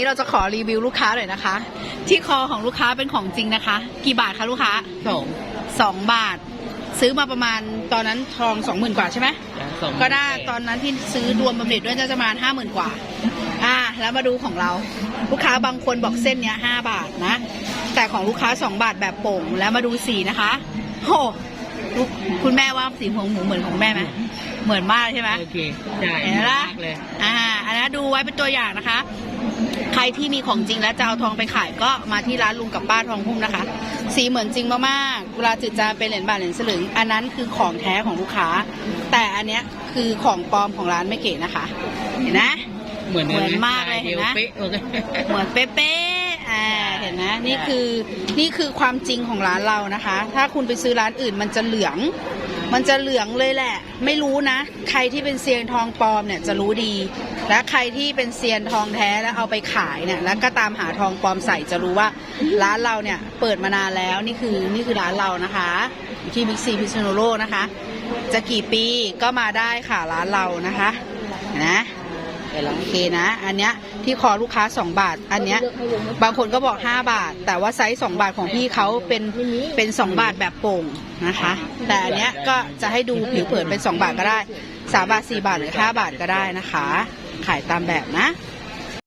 นี่เราจะขอรีวิวลูกค้าหน่อยนะคะ ที่คอของลูกค้าเป็นของจริงนะคะ กี่บาทคะลูกค้าสองสองบาท ซื้อมาประมาณตอนนั้นทองสองหมื่นกว่าใช่ไหมสองก็ได้ตอนนั้นที่ซื้อรวมบำเหน็จด้วยจะประมาณห้าหมื่นกว่า อ่า แล้วมาดูของเรา ลูกค้าบางคนบอกเส้นเนี้ยห้าบาทนะ แต่ของลูกค้าสองบาทแบบโป่งแล้วมาดูสีนะคะโหลูก คุณแม่ว่าสีหัวหมูเหมือนของแม่ไหมเหมือนมากเลยใช่ไหมโอเคใช่เห็นไหมล่ะมากเลยอ่าอันนั้นดูไว้เป็นตัวอย่างนะคะ ใครที่มีของจริงแล้วจะเอาทองไปขายก็มาที่ร้านลุงกับป้าทองพุ่มนะคะ สีเหมือนจริงมากๆเวลาจืดจางเป็นเหรียญบาทเหรียญสลึง อันนั้นคือของแท้ของลูกค้า แต่อันเนี้ยคือของปลอมของร้านไม่เก๋นะคะ เห็นนะเหมือนเหมือนมากเลยเห็นไหมเป๊ะโอเคเหมือนเป๊ะๆ อ่าเห็นไหมนี่คือนี่คือความจริงของร้านเรานะคะ ถ้าคุณไปซื้อร้านอื่นมันจะเหลือง มันจะเหลืองเลยแหละ ไม่รู้นะ ใครที่เป็นเซียนทองปลอมเนี่ยจะรู้ดี และใครที่เป็นเซียนทองแท้แล้วเอาไปขายเนี่ยแล้วก็ตามหาทองปลอมใส่จะรู้ว่าร้านเราเนี่ยเปิดมานานแล้วนี่คือนี่คือร้านเรานะคะอยู่ที่บิ๊กซีพิษณุโลกนะคะ จะกี่ปีก็มาได้ค่ะร้านเรานะคะนะ โอเคนะ อันเนี้ยที่คอลูกค้า 2 บาท อันเนี้ยบางคนก็บอก 5 บาท แต่ว่าไซส์ 2 บาทของพี่เขาเป็นเป็น 2 บาทแบบโป่งนะคะ แต่อันเนี้ยก็จะให้ดูผิวเผินเป็น 2 บาทก็ได้ 3 บาท 4 บาทหรือ 5 บาทก็ได้นะคะ ขายตามแบบนะ